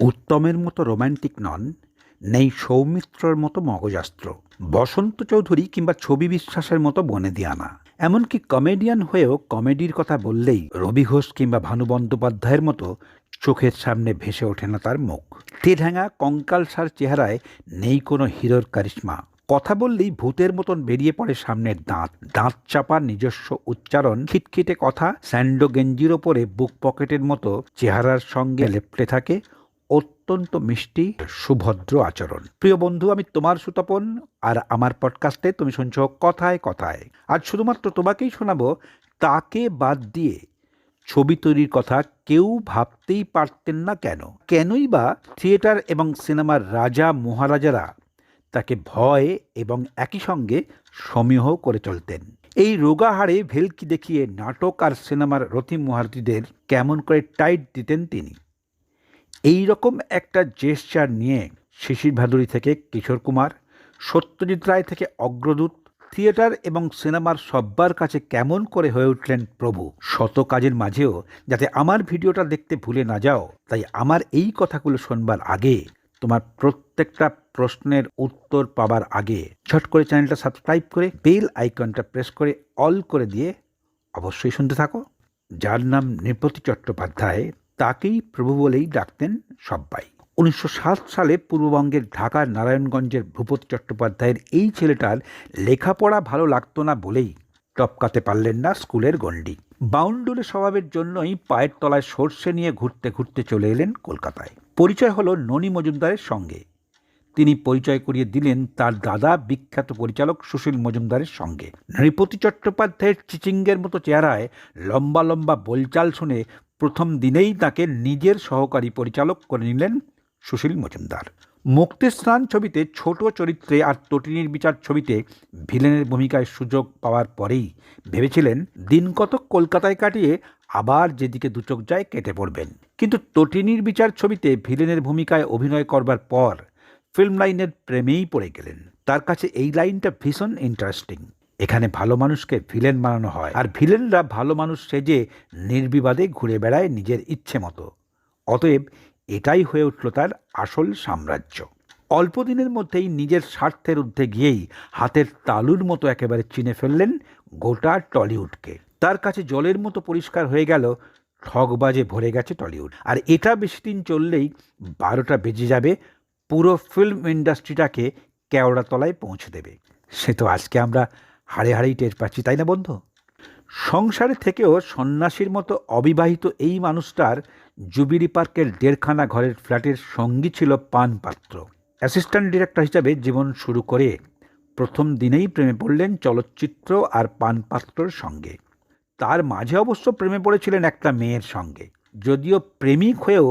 উত্তমের মতো রোম্যান্টিক নন, নেই সৌমিত্রর মতো মগজাস্ত্র, বসন্ত চৌধুরী কিংবা ছবি বিশ্বাসের মতো বনে দিয়ানা এমনকি কমেডিয়ান হয়েও কমেডির কথা বললেই রবি ঘোষ কিংবা ভানু বন্দ্যোপাধ্যায়ের মতো চোখের সামনে ভেসে ওঠে না তার মুখ। তেঢাঙা কঙ্কালসার চেহারায় নেই কোনো হিরোর কারিশ্মা। কথা বললেই ভূতের মতন বেরিয়ে পড়ে সামনের দাঁত। দাঁত চাপা নিজস্ব উচ্চারণ, খিটখিটে কথা, স্যান্ডো গেঞ্জির ওপরে বুক পকেটের মতো চেহারার সঙ্গে লেপটে থাকে অত্যন্ত মিষ্টি, সুভদ্র আচরণ। প্রিয় বন্ধু, আমি তোমার সুতপন, আর আমার পডকাস্টে তুমি শুনছো কথায় কথায়। আজ শুধুমাত্র তোমাকেই শোনাবো, তাকে বাদ দিয়ে ছবি তৈরির কথা কেউ ভাবতেই পারতেন না কেন? কেনই বা থিয়েটার এবং সিনেমার রাজা, মহারাজারা তাকে ভয় এবং একই সঙ্গে সমীহ করে চলতেন। এই রোগা হাড়ে ভেলকি দেখিয়ে নাটক আর সিনেমার রথি মহারথীদের কেমন করে টাইট দিতেন তিনি? এই রকম একটা জেস্চার নিয়ে শিশির ভাদুরী থেকে কিশোর কুমার, সত্যজিৎ রায় থেকে অগ্রদূত, থিয়েটার এবং সিনেমার সব্বার কাছে কেমন করে হয়ে উঠলেন প্রভু? শত কাজের মাঝেও যাতে আমার ভিডিওটা দেখতে ভুলে না যাও, তাই আমার এই কথাগুলো শোনবার আগে তোমার প্রত্যেকটা প্রশ্নের উত্তর পাবার আগে ঝট করে চ্যানেলটা সাবস্ক্রাইব করে বেল আইকনটা প্রেস করে অল করে দিয়ে অবশ্যই শুনতে থাকো। যার নাম নৃপতি চট্টোপাধ্যায় তাকেই প্রভু বলেই ডাকতেন সব্বাই। উনিশশো সাত সালে পূর্ববঙ্গের ঢাকার নারায়ণগঞ্জের ভূপতি চট্টোপাধ্যায়ের এই ছেলেটার লেখাপড়া ভালো লাগতো না বলেই টপকাতে পারলেন না স্কুলের গণ্ডি। বাউন্ডুলে স্বভাবের জন্যই পায়ের তলায় সর্ষে নিয়ে ঘুরতে ঘুরতে চলে এলেন কলকাতায়। পরিচয় হলো ননী মজুমদারের সঙ্গে। তিনি পরিচয় করিয়ে দিলেন তার দাদা বিখ্যাত পরিচালক সুশীল মজুমদারের সঙ্গে। নৃপতি চট্টোপাধ্যায়ের চিচিঙ্গের মতো চেহারায় লম্বা লম্বা বলচাল শুনে প্রথম দিনেই তাকে নিজের সহকারী পরিচালক করে নিলেন সুশীল মজুমদার। মুক্তির স্নান ছবিতে ছোট চরিত্রে আর তটিনীর বিচার ছবিতে ভিলেনের ভূমিকায় সুযোগ পাওয়ার পরেই ভেবেছিলেন দিন কলকাতায় কাটিয়ে আবার যেদিকে দুচোখ যায় কেটে পড়বেন। কিন্তু তটিনীর বিচার ছবিতে ভিলেনের ভূমিকায় অভিনয় করবার পর ফিল্ম লাইনের প্রেমেই পড়ে গেলেন। তার কাছে এই লাইনটা ভীষণ ইন্টারেস্টিং এখানে ভালো মানুষকে ভিলেন বানানো হয়। আর ভিলেনরা ভালো মানুষ সেজে নির্বিবাদে ঘুরে বেড়ায় নিজের ইচ্ছে মতো। অতএব এটাই হয়ে উঠল তার আসল সাম্রাজ্য। অল্প দিনের মধ্যেই নিজের স্বার্থের ঊর্ধ্বে গিয়েই হাতের তালুর মতো একেবারে চিনে ফেললেন গোটা টলিউডকে। তার কাছে জলের মতো পরিষ্কার হয়ে গেল ঠগবাজে ভরে গেছে টলিউড। আর এটা বেশি দিন চললেই বারোটা বেজে যাবে, পুরো ফিল্ম ইন্ডাস্ট্রিটাকে কেওড়াতলায় পৌঁছে দেবে। সে তো আজকে আমরা হাড়ে হাড়েই টের পাচ্ছি, তাই না বন্ধু? সংসারে থেকেও সন্ন্যাসীর মতো অবিবাহিত এই মানুষটার জুবিলি পার্কের দেড়খানা ঘরের ফ্ল্যাটের সঙ্গী ছিল পান পাত্র। অ্যাসিস্ট্যান্ট ডিরেক্টর হিসাবে জীবন শুরু করে প্রথম দিনেই প্রেমে পড়লেন চলচ্চিত্র আর পানপাত্রর সঙ্গে। তার মাঝে অবশ্য প্রেমে পড়েছিলেন একটা মেয়ের সঙ্গে, যদিও প্রেমিক হয়েও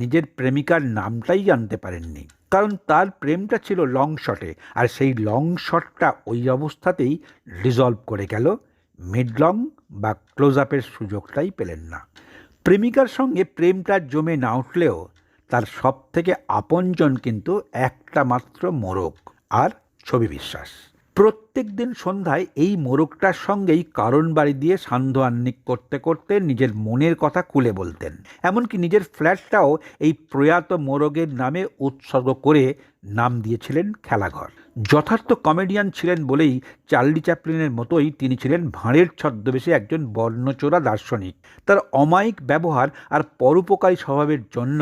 নিজের প্রেমিকার নামটাই জানতে পারেননি। কারণ তার প্রেমটা ছিল লং শটে আর সেই লং শটটা ওই অবস্থাতেই রিজলভ করে গেল। মিড লং বা ক্লোজ আপের সুযোগটাই পেলেন না। প্রেমিকার সঙ্গে প্রেমটা জমে না উঠলেও তার সব থেকে আপনজন কিন্তু একটা মাত্র মোরগ আর ছবি বিশ্বাস। প্রত্যেক দিন সন্ধ্যায় এই মোরগটার সঙ্গেই কারণ বাড়ি দিয়ে সান্ধ্য আহ্নিক করতে করতে নিজের মনের কথা খুলে বলতেন। এমনকি নিজের ফ্ল্যাটটাও এই প্রয়াত মোরগের নামে উৎসর্গ করে নাম দিয়েছিলেন খেলাঘর। যথার্থ কমেডিয়ান ছিলেন বলেই চার্লি চ্যাপলিনের মতোই তিনি ছিলেন ভাঁড়ের ছদ্মবেশে একজন বর্ণচোরা দার্শনিক। তার অমায়িক ব্যবহার আর পরোপকারী স্বভাবের জন্য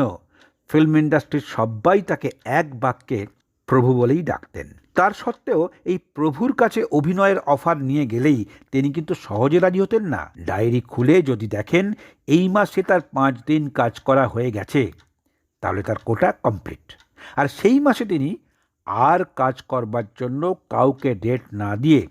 ফিল্ম ইন্ডাস্ট্রির সবাই তাকে এক বাক্যে প্রভু বলেই ডাকতেন। তার সত্ত্বেও এই প্রভুর কাছে অভিনয়ের অফার নিয়ে গেলেই তিনি কিন্তু সহজে রাজি হতেন না। ডায়েরি খুলে যদি দেখেন, এই মাসে তার পাঁচ দিন কাজ করা হয়ে গেছে, তাহলে তার কোটা কমপ্লিট। আর সেই মাসে তিনি আর কাজ করবার জন্য কাউকে ডেট না দিয়ে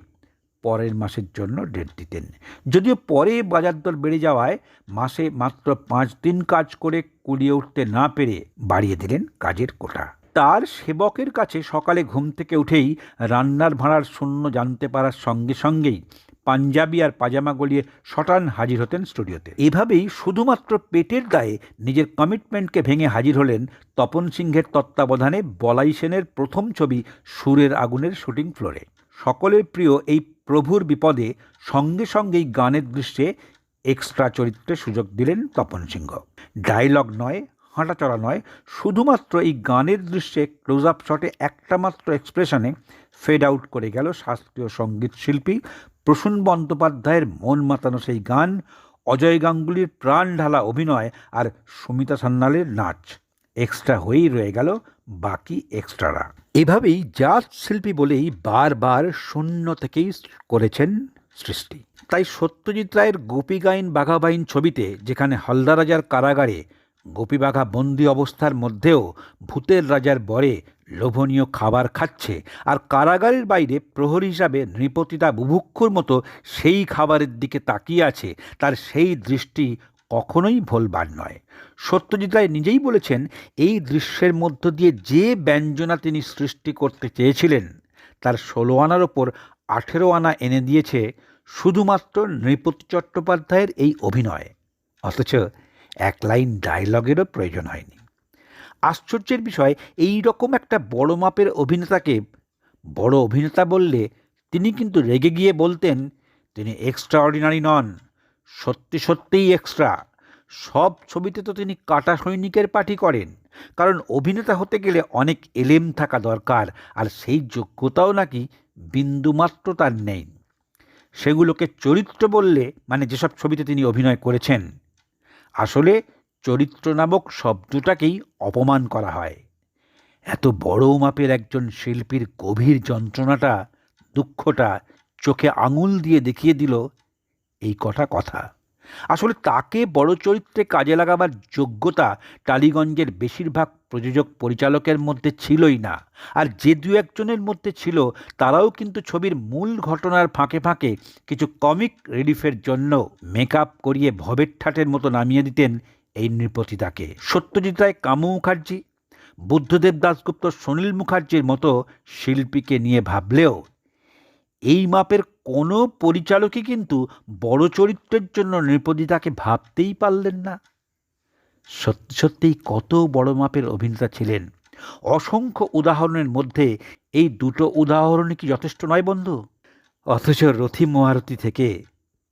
পরের মাসের জন্য ডেট দিতেন। যদিও পরে বাজার দর বেড়ে যাওয়ায় মাসে মাত্র পাঁচ দিন কাজ করে কুড়িয়ে উঠতে না পেরে বাড়িয়ে দিলেন কাজের কোটা। তার সেবকের কাছে সকালে ঘুম থেকে উঠেই রান্নার ভাঁড়ার শূন্য জানতে পারার সঙ্গে সঙ্গেই পাঞ্জাবি আর পাজামা গলিয়ে শটান হাজির হতেন স্টুডিওতে। এভাবেই শুধুমাত্র পেটের দায়ে নিজের কমিটমেন্টকে ভেঙে হাজির হলেন তপন সিংহের তত্ত্বাবধানে বলাই সেনের প্রথম ছবি সুরের আগুনের শুটিং ফ্লোরে। সকলের প্রিয় এই প্রভুর বিপদে সঙ্গে সঙ্গেই গানের দৃশ্যে এক্সট্রা চরিত্রে সুযোগ দিলেন তপন সিংহ। ডায়লগ নয় হাঁটাচলা নয়, শুধুমাত্র এই গানের দৃশ্যে ক্লোজ আপ শটে একটা মাত্র এক্সপ্রেশনে ফেড আউট করে গেল শাস্ত্রীয় সংগীত শিল্পী প্রসূন বন্দ্যোপাধ্যায়ের মন মাতানো সেই গান, অজয় গাঙ্গুলির প্রাণ ঢালা অভিনয় আর সুমিতা সান্যালের নাচ। এক্সট্রা হয়েই রয়ে গেল বাকি এক্সট্রারা এভাবেই জাত শিল্পী বলেই বারবার শূন্য থেকেই করেছেন সৃষ্টি। তাই সত্যজিৎ রায়ের গোপী গাইন বাঘাবাইন ছবিতে, যেখানে হালদা রাজার কারাগারে গোপী বাঘা বন্দি অবস্থার মধ্যেও ভূতের রাজার বরে লোভনীয় খাবার খাচ্ছে আর কারাগারের বাইরে প্রহরী হিসাবে নৃপতিতা বুভুক্ষুর মতো সেই খাবারের দিকে তাকিয়ে আছে, তার সেই দৃষ্টি কখনোই ভোলবার নয়। সত্যজিৎ রায় নিজেই বলেছেন, এই দৃশ্যের মধ্য দিয়ে যে ব্যঞ্জনা তিনি সৃষ্টি করতে চেয়েছিলেন, তার ষোলো আনার ওপর আঠেরো আনা এনে দিয়েছে শুধুমাত্র নৃপতি চট্টোপাধ্যায়ের এই অভিনয়। অথচ এক লাইন ডায়লগেরও প্রয়োজন হয়নি। আশ্চর্যের বিষয় এই রকম একটা বড় মাপের অভিনেতাকে বড় অভিনেতা বললে তিনি কিন্তু রেগে গিয়ে বলতেন, তিনি এক্সট্রা অর্ডিনারি নন, সত্যি সত্যিই এক্সট্রা সব ছবিতে তো তিনি কাটা সৈনিকের পাঠই করেন। কারণ অভিনেতা হতে গেলে অনেক এলেম থাকা দরকার, আর সেই যোগ্যতাও নাকি বিন্দুমাত্র তার নেই। সেগুলোকে চরিত্র বললে মানে যেসব ছবিতে তিনি অভিনয় করেছেন আসলে চরিত্র নামক শব্দটাকেই অপমান করা হয়। এত বড় মাপের একজন শিল্পীর গভীর যন্ত্রণাটা, দুঃখটা চোখে আঙুল দিয়ে দেখিয়ে দিল এই কটা কথা। আসলে তাকে বড় চরিত্রে কাজে লাগাবার যোগ্যতা টালিগঞ্জের বেশিরভাগ প্রযোজক পরিচালকের মধ্যে ছিলই না। আর যে দু একজনের মধ্যে ছিল, তারাও কিন্তু ছবির মূল ঘটনার ফাঁকে ফাঁকে কিছু কমিক রিলিফের জন্য মেকআপ করিয়ে ভবের ঠাটের মতো নামিয়ে দিতেন এই নৃপতিতাকে সত্যজিৎ রায়, কামু মুখার্জি, বুদ্ধদেব দাশগুপ্ত, সুনীল মুখার্জির মতো শিল্পীকে নিয়ে ভাবলেও, এই মাপের কোনো পরিচালকই কিন্তু বড় চরিত্রের জন্য নৃপদিতাকে ভাবতেই পারলেন না। সত্যি সত্যিই কত বড় মাপের অভিনেতা ছিলেন। অসংখ্য উদাহরণের মধ্যে এই দুটো উদাহরণই কি যথেষ্ট নয় বন্ধু? অথচ রথি মহারথী থেকে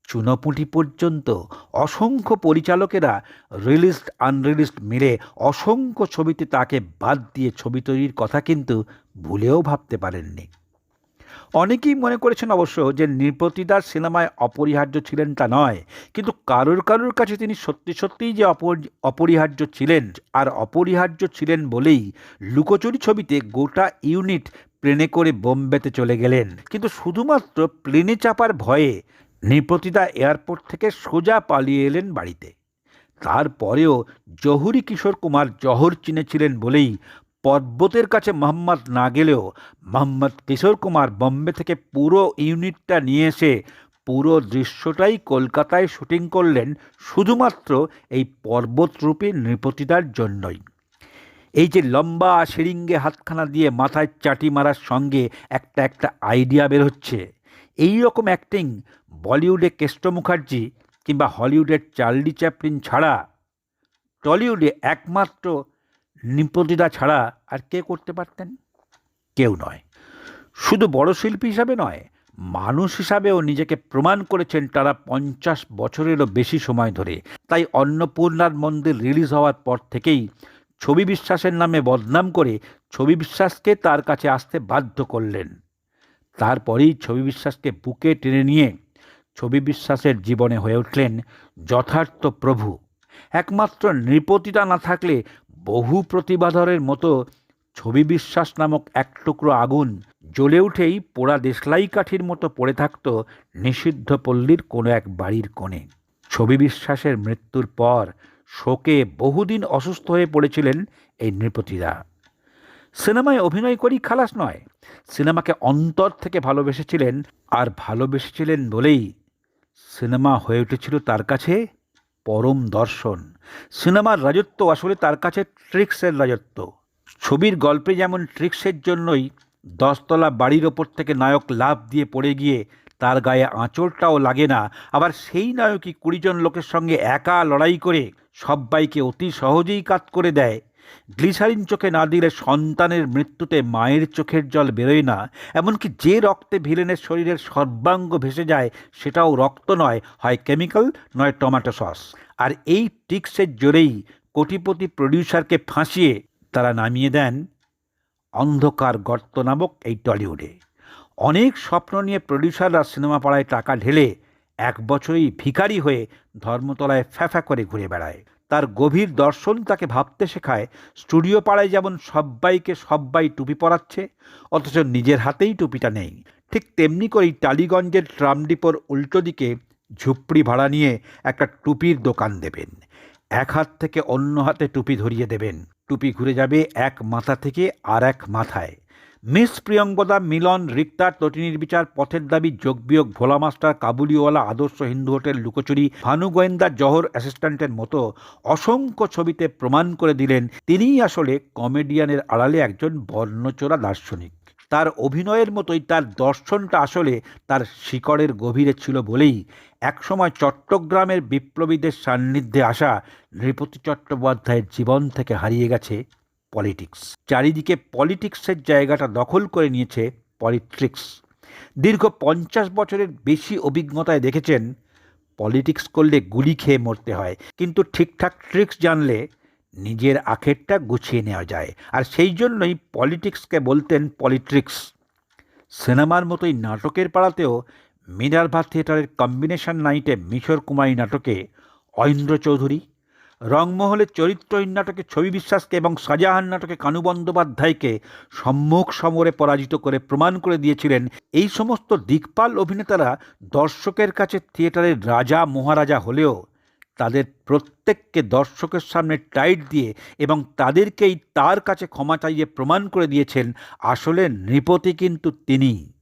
চুনপুটি পর্যন্ত অসংখ্য পরিচালকেরা রিলিজড, আনরিলিজড মিলে অসংখ্য ছবিতে তাকে বাদ দিয়ে ছবি তৈরির কথা কিন্তু ভুলেও ভাবতে পারেননি। অনেকেই মনে করেছেন অবশ্য যে নৃপতিদার সিনেমায় অপরিহার্য ছিলেন তা নয়, কিন্তু কারোর কারোর কাছে তিনি সত্যি সত্যিই যে অপরিহার্য ছিলেন আর অপরিহার্য ছিলেন বলেই লুকোচুরি ছবিতে গোটা ইউনিট প্লেনে করে বোম্বেতে চলে গেলেন। কিন্তু শুধুমাত্র প্লেনে চাপার ভয়ে নৃপতিদা এয়ারপোর্ট থেকে সোজা পালিয়ে এলেন বাড়িতে। তারপরেও জহুরি কিশোর কুমার জহর চিনেছিলেন বলেই পর্বতের কাছে মোহাম্মদ না গেলেও মোহাম্মদ কিশোর কুমার বম্বে থেকে পুরো ইউনিটটা নিয়ে এসে পুরো দৃশ্যটাই কলকাতায় শুটিং করলেন শুধুমাত্র এই পর্বতরূপী নৃপতিদার জন্যই। এই যে লম্বা সিরিঙ্গে হাতখানা দিয়ে মাথায় চাটি মারার সঙ্গে একটা একটা আইডিয়া বের হচ্ছে। এই রকম অ্যাক্টিং বলিউডে কেষ্ট মুখার্জি কিংবা হলিউডের চার্লি চ্যাপলিন ছাড়া টলিউডে একমাত্র নৃপতিদা ছাড়া আর কে করতে পারতেন? কেউ নয়। শুধু বড় শিল্পী হিসাবে নয়, মানুষ হিসাবেও নিজেকে প্রমাণ করেছেন তারা পঞ্চাশ বছরেরও বেশি সময় ধরে। তাই অন্নপূর্ণার মন্দির রিলিজ হওয়ার পর থেকেই ছবি বিশ্বাসের নামে বদনাম করে ছবি বিশ্বাসকে তার কাছে আসতে বাধ্য করলেন। তারপরেই ছবি বিশ্বাসকে বুকে টেনে নিয়ে ছবি বিশ্বাসের জীবনে হয়ে উঠলেন যথার্থ প্রভু। একমাত্র নৃপতিতা না থাকলে বহু প্রতিবাধরের মতো ছবি বিশ্বাস নামক এক টুকরো আগুন জ্বলে উঠেই পোড়া দেশলাই কাঠির মতো পড়ে থাকত নিষিদ্ধ পল্লীর কোনো এক বাড়ির কোণে। ছবি বিশ্বাসের মৃত্যুর পর শোকে বহুদিন অসুস্থ হয়ে পড়েছিলেন এই নৃপতিরা। সিনেমায় অভিনয় করি খালাস নয়, সিনেমাকে অন্তর থেকে ভালোবেসেছিলেন আর ভালোবেসেছিলেন বলেই সিনেমা হয়ে উঠেছিল তার কাছে। পরম দর্শন। সিনেমার রাজত্ব আসলে তার কাছে ট্রিক্সের রাজত্ব। ছবির গল্পে যেমন ট্রিক্সের জন্যই দশতলা বাড়ির ওপর থেকে নায়ক লাভ দিয়ে পড়ে গিয়ে তার গায়ে আঁচলটাও লাগে না, আবার সেই নায়কই কুড়িজন লোকের সঙ্গে একা লড়াই করে সব্বাইকে অতি সহজেই কাত করে দেয়। গ্লিসারিন চোখে না দিলে সন্তানের মৃত্যুতে মায়ের চোখের জল বেরোয় না, এমনকি যে রক্তে ভিলেনের শরীরের সর্বাঙ্গ ভেসে যায় সেটাও রক্ত নয়, হয় কেমিক্যাল, নয় টমেটো সস। আর এই টিক্সের জোরেই কোটিপতি প্রডিউসারকে ফাঁসিয়ে তারা নামিয়ে দেন অন্ধকার গর্ত নামক এই টলিউডে। অনেক স্বপ্ন নিয়ে প্রডিউসাররা সিনেমা পাড়ায় টাকা ঢেলে এক বছরেই ভিখারি হয়ে ধর্মতলায় ফ্যাফা করে ঘুরে বেড়ায়। তার গভীর দর্শন তাকে ভাবতে শেখায়, স্টুডিও পাড়ায় যেমন সব্বাইকে সব্বাই টুপি পরাচ্ছে, অথচ নিজের হাতেই টুপিটা নেই। ঠিক তেমনি করেই টালিগঞ্জের ট্রাম ডিপোর উল্টো দিকে ঝুপড়ি ভাড়া নিয়ে একটা টুপির দোকান দেবেন। এক হাত থেকে অন্য হাতে টুপি ধরিয়ে দেবেন। টুপি ঘুরে যাবে এক মাথা থেকে আর এক মাথায়। মিস প্রিয়ঙ্গদা মিলন রিক্তার তটিনীর বিচার পথের দাবি যোগবিয়োগ ভোলা মাস্টার কাবুলিওয়ালা আদর্শ হিন্দু হোটেল লুকোচুরি ভানু গোয়েন্দা জহর অ্যাসিস্ট্যান্টের মতো অসংখ্য ছবিতে প্রমাণ করে দিলেন তিনিই আসলে কমেডিয়ানের আড়ালে একজন বর্ণচোরা দার্শনিক। তার অভিনয়ের মতোই তার দর্শনটা আসলে তার শিকড়ের গভীরে ছিল বলেই একসময় চট্টগ্রামের বিপ্লবীদের সান্নিধ্যে আসা নৃপতি চট্টোপাধ্যায়ের জীবন থেকে হারিয়ে গেছে পলিটিক্স। চারিদিকে পলিটিক্সের জায়গাটা দখল করে নিয়েছে পলিট্রিক্স। দীর্ঘ পঞ্চাশ বছরের বেশি অভিজ্ঞতায় দেখেছেন, পলিটিক্স করলে গুলি খেয়ে মরতে হয়। কিন্তু ঠিকঠাক ট্রিক্স জানলে নিজের আখেরটা গুছিয়ে নেওয়া যায়। আর সেই জন্যই পলিটিক্সকে বলতেন পলিট্রিক্স। সিনেমার মতোই নাটকের পাড়াতেও মিনার্ভা থিয়েটারের কম্বিনেশন নাইটে মিশর কুমারী নাটকে অইন্দ্র চৌধুরী রংমহলের চরিত্রহীন নাটকে ছবি বিশ্বাসকে এবং শাহজাহান নাটকে কানু বন্দ্যোপাধ্যায়কে সম্মুখ সমরে পরাজিত করে প্রমাণ করে দিয়েছিলেন এই সমস্ত দিকপাল অভিনেতারা দর্শকের কাছে থিয়েটারের রাজা মহারাজা হলেও। তাদের প্রত্যেককে দর্শকের সামনে টাইট দিয়ে এবং তাদেরকেই তার কাছে ক্ষমা চাইয়ে প্রমাণ করে দিয়েছেন আসলে নৃপতি কিন্তু তিনিই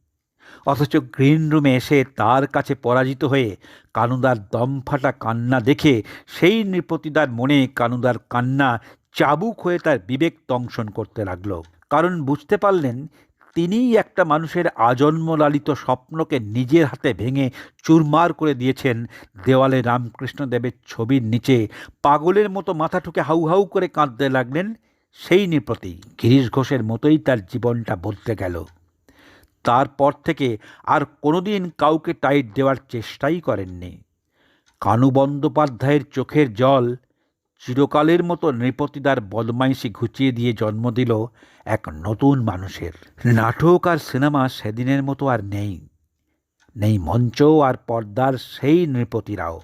অথচ গ্রিন রুমে এসে তার কাছে পরাজিত হয়ে কানুদার দমফাটা কান্না দেখে সেই নৃপতিদার মনে কানুদার কান্না চাবুক হয়ে তার বিবেক দংশন করতে লাগল। কারণ বুঝতে পারলেন, তিনিই একটা মানুষের আজন্ম লালিত স্বপ্নকে নিজের হাতে ভেঙে চুরমার করে দিয়েছেন দেওয়ালে রামকৃষ্ণদেবের ছবির নিচে। পাগলের মতো মাথা ঠুকে হাউ হাউ করে কাঁদতে লাগলেন সেই নৃপতি। গিরিশ ঘোষের মতোই তার জীবনটা বদলে গেল। তারপর থেকে আর কোনোদিন কাউকে টাইট দেওয়ার চেষ্টাই করেননি। কানু বন্দ্যোপাধ্যায়ের চোখের জল চিরকালের মতো নৃপতিদার বদমাইশি ঘুচিয়ে দিয়ে জন্ম দিল এক নতুন মানুষের। নাটক আর সিনেমা সেদিনের মতো আর নেই। নেই মঞ্চ আর পর্দার সেই নৃপতিরাও।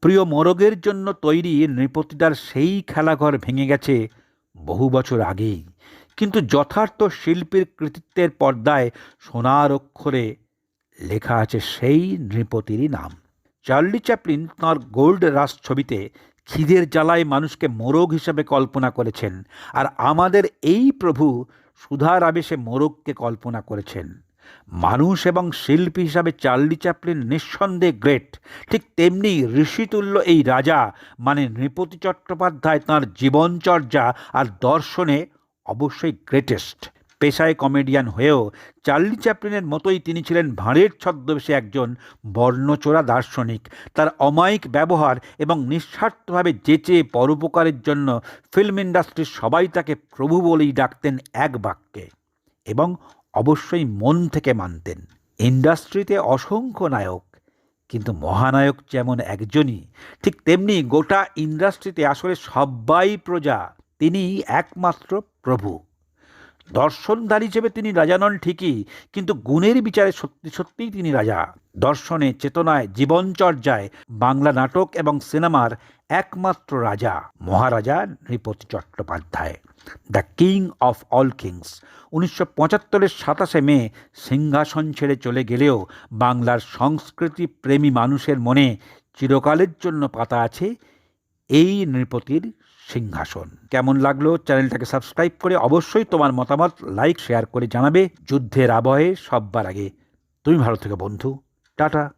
প্রিয় মোরগের জন্য তৈরি নৃপতিদার সেই খেলাঘর ভেঙে গেছে বহু বছর আগেই। কিন্তু যথার্থ শিল্পীর কৃতিত্বের পর্দায় সোনার অক্ষরে লেখা আছে সেই নৃপতিরই নাম। চার্লি চ্যাপলিন তাঁর গোল্ড রাস ছবিতে খিদের জ্বালায় মানুষকে মোরগ হিসেবে কল্পনা করেছেন আর আমাদের এই প্রভু সুধার আবেশে মোরগকে কল্পনা করেছেন। মানুষ এবং শিল্পী হিসাবে চার্লি চ্যাপলিন নিঃসন্দেহে গ্রেট। ঠিক তেমনি ঋষিতুল্য এই রাজা মানে নৃপতি চট্টোপাধ্যায় তাঁর জীবনচর্যা আর দর্শনে অবশ্যই গ্রেটেস্ট পেশায় কমেডিয়ান হয়েও চার্লি চ্যাপলিনের মতোই তিনি ছিলেন ভাঁড়ের ছদ্মবেশে একজন বর্ণচোরা দার্শনিক। তার অমায়িক ব্যবহার এবং নিঃস্বার্থভাবে যেচে পরোপকারের জন্য ফিল্ম ইন্ডাস্ট্রির সবাই তাকে প্রভু বলেই ডাকতেন এক বাক্যে এবং অবশ্যই মন থেকে মানতেন। ইন্ডাস্ট্রিতে অসংখ্য নায়ক, কিন্তু মহানায়ক যেমন একজনই, ঠিক তেমনি গোটা ইন্ডাস্ট্রিতে আসলে সবাই প্রজা। তিনি একমাত্র প্রভু। দর্শনধারী হিসেবে তিনি রাজা নন ঠিকই, কিন্তু গুণের বিচারে সত্যি সত্যিই তিনি রাজা। দর্শনে চেতনায়, জীবনচর্যায়, বাংলা নাটক এবং সিনেমার একমাত্র রাজা মহারাজা Nripati Chattopadhyay. The king of all kings. উনিশশো পঁচাত্তরের সাতাশে মে সিংহাসন ছেড়ে চলে গেলেও বাংলার সংস্কৃতি প্রেমী মানুষের মনে চিরকালের জন্য পাতা আছে এই নৃপতির সিংহাসন। কেমন লাগল? চ্যানেলটাকে সাবস্ক্রাইব করে অবশ্যই তোমার মতামত, লাইক, শেয়ার করে জানাবে। যুদ্ধের আবহে সববার আগে। তুমি ভালো থেকে বন্ধু। টাটা।